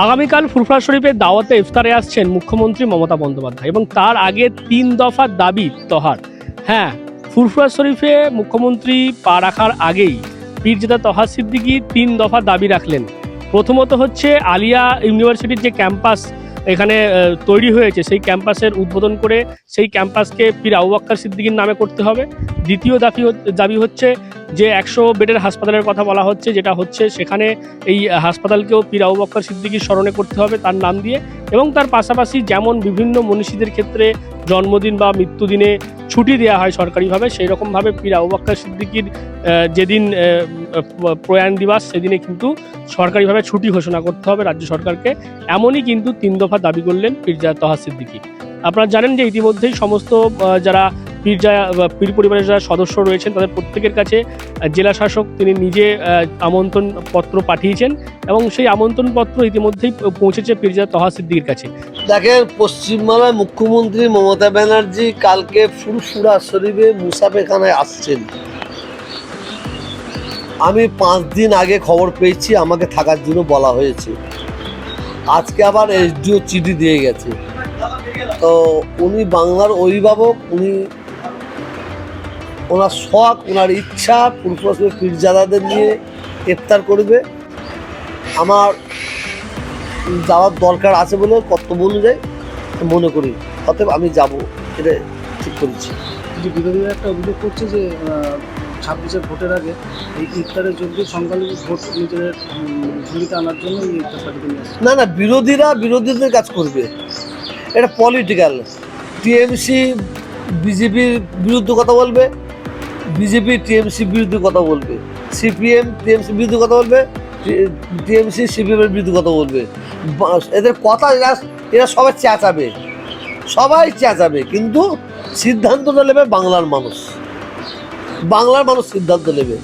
আগামীকাল ফুরফুরা শরীফের দাওয়াতে ইফতারে আসছেন মুখ্যমন্ত্রী মমতা বন্দ্যোপাধ্যায় এবং তার আগে তিন দফা দাবি তহার। হ্যাঁ ফুরফুরা শরীফে মুখ্যমন্ত্রী পা রাখার আগেই পীরজাদা তহার সিদ্দিকি তিন দফা দাবি রাখলেন। প্রথমত হচ্ছে আলিয়া ইউনিভার্সিটির যে ক্যাম্পাস এখানে তৈরি হয়েছে, সেই ক্যাম্পাসের উদ্বোধন করে সেই ক্যাম্পাসকে পীর আউবাক্কার সিদ্দিকির নামে করতে হবে। দ্বিতীয় দাবি দাবি হচ্ছে যে একশো বেডের হাসপাতালের কথা বলা হচ্ছে, যেটা হচ্ছে সেখানে এই হাসপাতালকেও পীর আবু বক্কর সিদ্দিকির স্মরণে করতে হবে তার নাম দিয়ে। এবং তার পাশাপাশি যেমন বিভিন্ন মনীষীদের ক্ষেত্রে জন্মদিন বা মৃত্যুদিনে ছুটি দেওয়া হয় সরকারিভাবে সেই রকমভাবে পীর আবু বক্কর সিদ্দিকির যেদিন প্রয়াণ দিবস, সেদিনে কিন্তু সরকারিভাবে ছুটি ঘোষণা করতে হবে রাজ্য সরকারকে। এমনই কিন্তু তিন দফা দাবি করলেন পীরজা তহা সিদ্দিকি। আপনারা জানেন যে ইতিমধ্যেই সমস্ত যারা পীরজা বা পীর পরিবারের যারা সদস্য রয়েছেন, তাদের প্রত্যেকের কাছে জেলা শাসক তিনি নিজে আমন্ত্রণ পত্র পাঠিয়েছেন এবং সেই আমন্ত্রণ পত্র ইতিমধ্যেই পৌঁছেছে পীরজা তহা সিদ্দিকির কাছে। দেখেন, পশ্চিমবাংলার মুখ্যমন্ত্রী মমতা ব্যানার্জি কালকে ফুরফুরা শরীফে মুসাফেখানায় আসছেন। আমি পাঁচ দিন আগে খবর পেয়েছি, আমাকে থাকার জন্য বলা হয়েছে। আজকে আবার এসডিও চিঠি দিয়ে গেছে। তো উনি বাংলার অভিভাবক, উনি ওনার শখ ওনার ইচ্ছা শরীফ পীরজাদাদের নিয়ে ইফতার করবে। আমার যাওয়ার দরকার আছে বলে কর্তব্য অনুযায়ী মনে করি। অতএব আমি যাব এটা ঠিক করেছি। যে বিরোধীরা একটা অভিযোগ করছে যে ছাব্বিশের ভোটের আগে এই ইফতারের জন্য সংখ্যালঘু ভোট নিজেদের ঝুলিতে আনার জন্য এই ইফতার না না বিরোধীরা বিরোধীদের কাজ করবে। এটা পলিটিক্যাল টিএমসি বিজেপির বিরুদ্ধে কথা বলবে। বিজেপি টিএমসি বিরুদ্ধে কথা বলবে, সিপিএম টিএমসি বিরুদ্ধে কথা বলবে টিএমসি, সিপিএম এর বিরুদ্ধে কথা বলবে। এদের কথা এরা এরা সবাই চেঁচাবে সবাই চেঁচাবে, কিন্তু সিদ্ধান্তটা নেবে বাংলার মানুষ। বাংলার মানুষ সিদ্ধান্ত নেবে।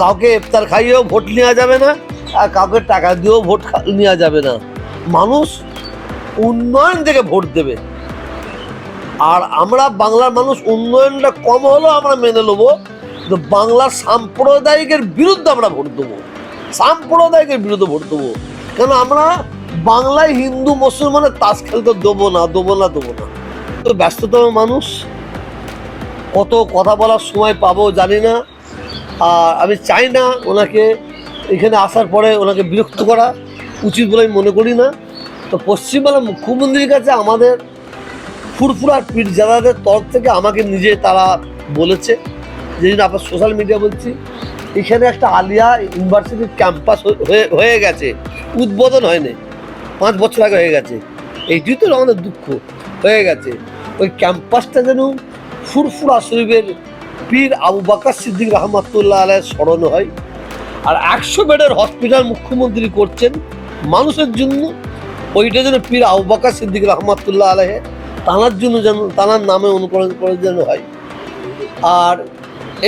কাউকে ইফতার খাইয়েও ভোট নেওয়া যাবে না, আর কাউকে টাকা দিয়েও ভোট নেওয়া যাবে না। মানুষ উন্নয়ন থেকে ভোট দেবে। আর আমরা বাংলার মানুষ উন্নয়নটা কম হলেও আমরা মেনে নেব, কিন্তু বাংলার সাম্প্রদায়িকের বিরুদ্ধে আমরা ভোট দেবো। সাম্প্রদায়িকের বিরুদ্ধে ভোট দেবো। কেন আমরা বাংলায় হিন্দু, মুসলমানের তাস খেলতে দেবো না দেবো না দেবো না। তো ব্যস্ততম মানুষ, কত কথা বলার সময় পাবো জানি না। আর আমি চাই না ওনাকে এখানে আসার পরে ওনাকে বিরক্ত করা উচিত বলে আমি মনে করি না। তো পশ্চিমবাংলার মুখ্যমন্ত্রীর কাছে আমাদের ফুরফুরার পীর জাদাদের তরফ থেকে আমাকে নিজে তারা বলেছে। যেদিন আপনার সোশ্যাল মিডিয়া বলছি, এখানে একটা আলিয়া ইউনিভার্সিটির ক্যাম্পাস হয়ে গেছে। উদ্বোধন হয়নি। পাঁচ বছর আগে হয়ে গেছে। এইটি তো আমাদের দুঃখ। হয়ে গেছে। ওই ক্যাম্পাসটা যেন ফুরফুরা শরীফের পীর আবু বাকার সিদ্দিক রহমাতুল্লাহ আলাইয়ের স্মরণ হয়। আর একশো বেডের হসপিটাল মুখ্যমন্ত্রী করছেন। মানুষের জন্য ওইটা যেন পীর আবু বাকার সিদ্দিক রহমাতুল্লাহ আলাহে তানার জন্য যেন, তানার নামে অনুকরণ করে যেন হয়। আর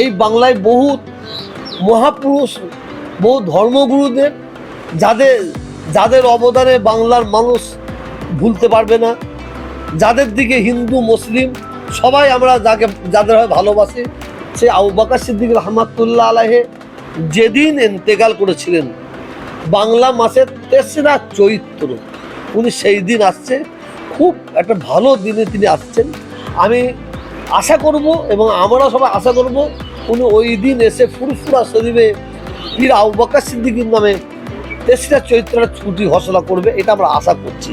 এই বাংলায় বহু মহাপুরুষ, বহু ধর্মগুরুদের, যাদের যাদের অবদানে বাংলার মানুষ ভুলতে পারবে না, যাদের দিকে হিন্দু, মুসলিম সবাই আমরা যাকে, যাদের হয় ভালোবাসি, সে আবু বাকার সিদ্দিক রহমাতুল্লাহ আলাহে যেদিন ইন্তেকাল করেছিলেন, বাংলা মাসের তেসরা চৈত্র, উনি সেই দিন আসছে খুব একটা ভালো দিনে তিনি আসছেন। আমি আশা করব এবং আমরা সবাই আশা করব উনি ওই দিন এসে ফুরফুরা শরীফে পীর আউবাকা সিদ্দিকির নামে তেসরা চৈত্রের ছুটি ঘোষণা করবে, এটা আমরা আশা করছি।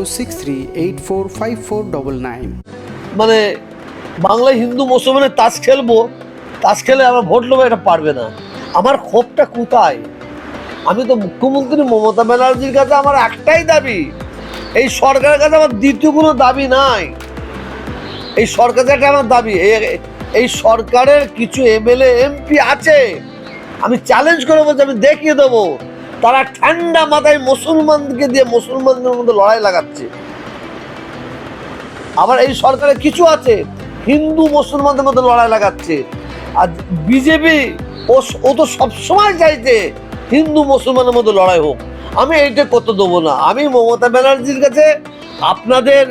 six three eight four five four double nine মানে বাংলায় হিন্দু মুসলমানের তাস খেলব, তাস খেলে আমরা ভোট নেব এটা পারবে না। আমার ক্ষোভটা কোথায়? আমি তো মুখ্যমন্ত্রী মমতা ব্যানার্জির কাছে আমার একটাই দাবি, এই সরকারের কাছে আমার দ্বিতীয় কোনো দাবি নাই। এই সরকারের কাছে আমার দাবি এই- এই সরকারের কিছু এমএলএ, এমপি আছে, আমি চ্যালেঞ্জ করে বলছি, আমি দেখিয়ে দেবো। তারা ঠান্ডা মাথায় মুসলমানকে দিয়ে মুসলমানদের মধ্যে লড়াই লাগাচ্ছে। আবার এই সরকারে কিছু আছে, হিন্দু মুসলমানদের মধ্যে লড়াই লাগাচ্ছে। আর বিজেপি, ও ও তো সবসময় চাইছে হিন্দু মুসলমানের মধ্যে লড়াই হোক। আমি এইটা করতে দেবো না। আমি মমতা ব্যানার্জির কাছে আপনাদের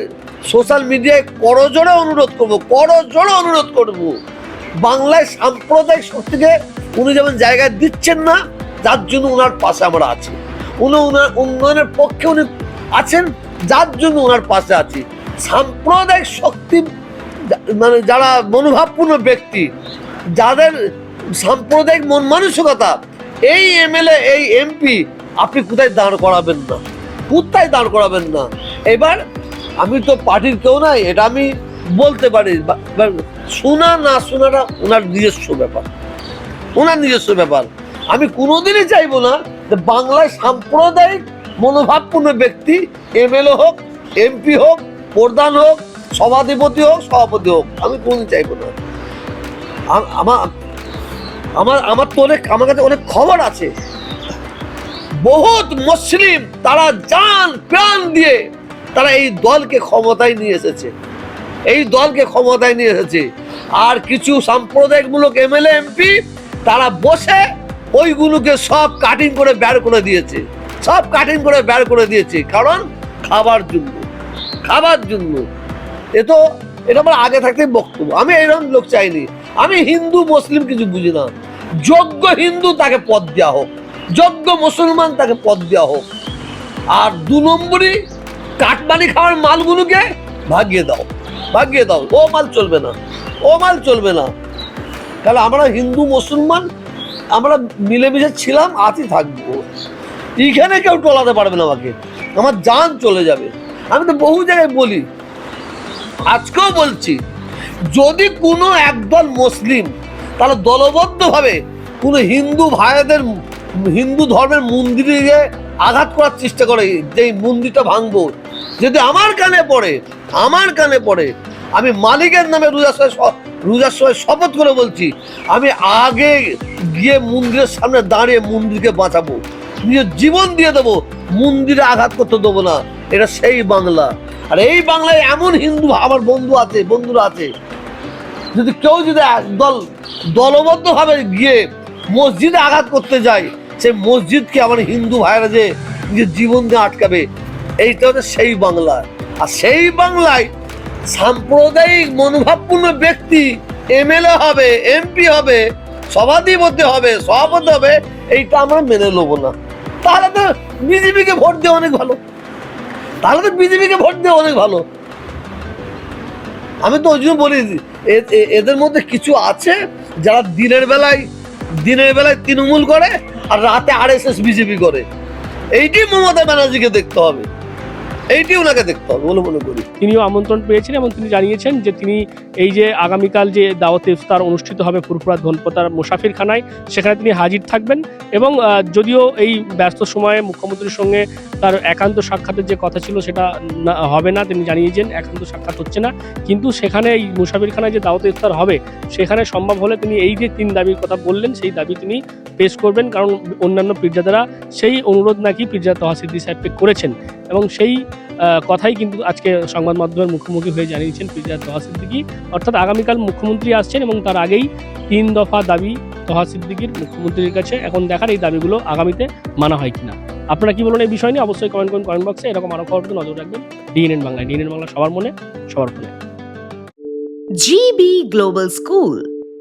সোশ্যাল মিডিয়ায় করজোড়ে অনুরোধ করব করজোড়ে অনুরোধ করব। বাংলায় সাম্প্রদায়িক শক্তিকে উনি যেমন জায়গায় দিচ্ছেন না যার জন্য ওনার পাশে আমরা আছি। উনি ওনার উন্নয়নের পক্ষে উনি আছেন, যার জন্য ওনার পাশে আছি। সাম্প্রদায়িক শক্তি মানে যারা মনোভাবপূর্ণ ব্যক্তি, যাদের সাম্প্রদায়িক মন মানসিকতা, এই এমএলএ, এই এমপি, আপনি কোথায় দাঁড় করাবেন না? কোথায় দাঁড় করাবেন না? এবার আমি তো পার্টির কেউ নাই, এটা আমি বলতে পারি শোনা না শোনাটা ওনার নিজস্ব ব্যাপার। ওনার নিজস্ব ব্যাপার। আমি কোনোদিনই চাইব না যে বাংলায় সাম্প্রদায়িক, মনোভাবপূর্ণ ব্যক্তি, এমএলএ হোক, এমপি হোক, প্রধান হোক, সভাধিপতি হোক, সভাপতি হোক, আমি কোনোদিন চাইব না। আমার আমার আমার তো অনেক, আমার কাছে অনেক খবর আছে। বহুত মুসলিম তারা জান, প্রাণ দিয়ে তারা এই দলকে ক্ষমতায় নিয়ে এসেছে। এই দলকে ক্ষমতায় নিয়ে এসেছে। আর কিছু সাম্প্রদায়িকমূলক এমএলএ, এমপি তারা বসে ওইগুলোকে সব কাটিং করে বের করে দিয়েছে। সব কাটিং করে বের করে দিয়েছে। কারণ খাবার জন্য। খাবার জন্য। এ তো, এটা আমার আগে থাকতে বক্তব্য। আমি এরকম লোক চাইনি। আমি হিন্দু, মুসলিম কিছু বুঝি না। যোগ্য হিন্দু তাকে পদ দেওয়া হোক। যোগ্য মুসলমান তাকে পদ দেওয়া হোক। আর দু নম্বরই কাটমানি খাওয়ার মালগুলোকে ভাগিয়ে দাও। ভাগিয়ে দাও। ও মাল চলবে না। ও মাল চলবে না। তাহলে আমরা হিন্দু, মুসলমান আমরা মিলেমিশে ছিলাম, আছি, থাকব। এইখানে কেউ টলাতে পারবে না আমাকে। আমার জান চলে যাবে। আমি তো বহু জায়গায় বলি। আজকেও বলছি, যদি কোনো একদল মুসলিম তাহলে দলবদ্ধভাবে কোনো হিন্দু ভাইদের, হিন্দু ধর্মের মন্দিরে আঘাত করার চেষ্টা করে, যে মন্দিরটা ভাঙবো, যদি আমার কানে পড়ে, আমার কানে পড়ে, আমি মালিকের নামে রোজা রোজার সময় শপথ করে বলছি, আমি আগে গিয়ে মন্দিরের সামনে দাঁড়িয়ে মন্দিরকে বাঁচাবো, নিজের জীবন দিয়ে দেবো, মন্দিরে আঘাত করতে দেবো না, এটা সেই বাংলা। আর এই বাংলায় এমন হিন্দু আমার বন্ধু আছে, বন্ধুরা আছে, যদি কেউ যদি একদল দলবদ্ধভাবে গিয়ে মসজিদে আঘাত করতে যায় সেই মসজিদকে আমার হিন্দু ভাইরা যে নিজের জীবন দিয়ে আটকাবে, এইটা হচ্ছে সেই বাংলা। আর সেই বাংলায় সাম্প্রদায়িক মনোভাবপূর্ণ ব্যক্তি এমএলএ হবে এমপি হবে, সভাধিপতি হবে, সভাপতি হবে, এইটা আমরা মেনে নেব না। তাহলে তো বিজেপিকে ভোট দেওয়া অনেক ভালো। তাহলে তো বিজেপিকে ভোট দেওয়া অনেক ভালো। আমি তো ওই জন্য বলি এদের মধ্যে কিছু আছে যারা দিনের বেলায় দিনের বেলায় তৃণমূল করে আর রাতে আর এস এস বিজেপি করে। এইটি মমতা ব্যানার্জিকে দেখতে হবে। এইটি ওনাকে দেখতে হবে বলে মনে করি। তিনিও আমন্ত্রণ পেয়েছেন এবং তিনি জানিয়েছেন যে তিনি এই যে আগামীকাল যে দাওয়াত ইফতার অনুষ্ঠিত হবে ফুরফুরা ধনপতার মুসাফিরখানায়, সেখানে তিনি হাজির থাকবেন এবং যদিও এই ব্যস্ত সময়ে মুখ্যমন্ত্রীর সঙ্গে তার একান্ত সাক্ষাতের যে কথা ছিল সেটা হবে না, তিনি জানিয়েছেন একান্ত সাক্ষাৎ হচ্ছে না। কিন্তু সেখানে এই মুসাফিরখানায় যে দাওয়াত ইফতার হবে, সেখানে সম্ভব হলে তিনি এই যে তিন দাবির কথা বললেন, সেই দাবি তিনি পেশ করবেন কারণ অন্যান্য পীরজাদারা সেই অনুরোধ নাকি পীরজাদা তহাসিদ্দি সাহেবকে করেছেন। এবং সেই কথাই কিন্তু আজকে সংবাদ মাধ্যমের মুখোমুখি হয়ে জানিয়েছেন পীরজাদা তহা সিদ্দিকি অর্থাৎ আগামীকাল মুখ্যমন্ত্রী আসছেন এবং তার আগেই তিন দফা দাবি তহা সিদ্দিকির মুখ্যমন্ত্রীর কাছে এখন দেখার এই দাবিগুলো আগামীতে মানা হয় কিনা। আপনারা কি বলেন এই বিষয় নিয়ে? অবশ্যই কমেন্ট করুন কমেন্ট বক্সে এরকম আরও খবর নজর রাখবেন। ডিএনএন বাংলায়। ডিএনএন বাংলা সবার মনে সবার ফোনে। GB global School,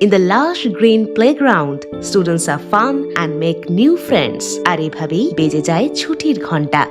In the lush green playground, students are fun and make new friends. আর এভাবেই বেজে যায় ছুটির ঘণ্টা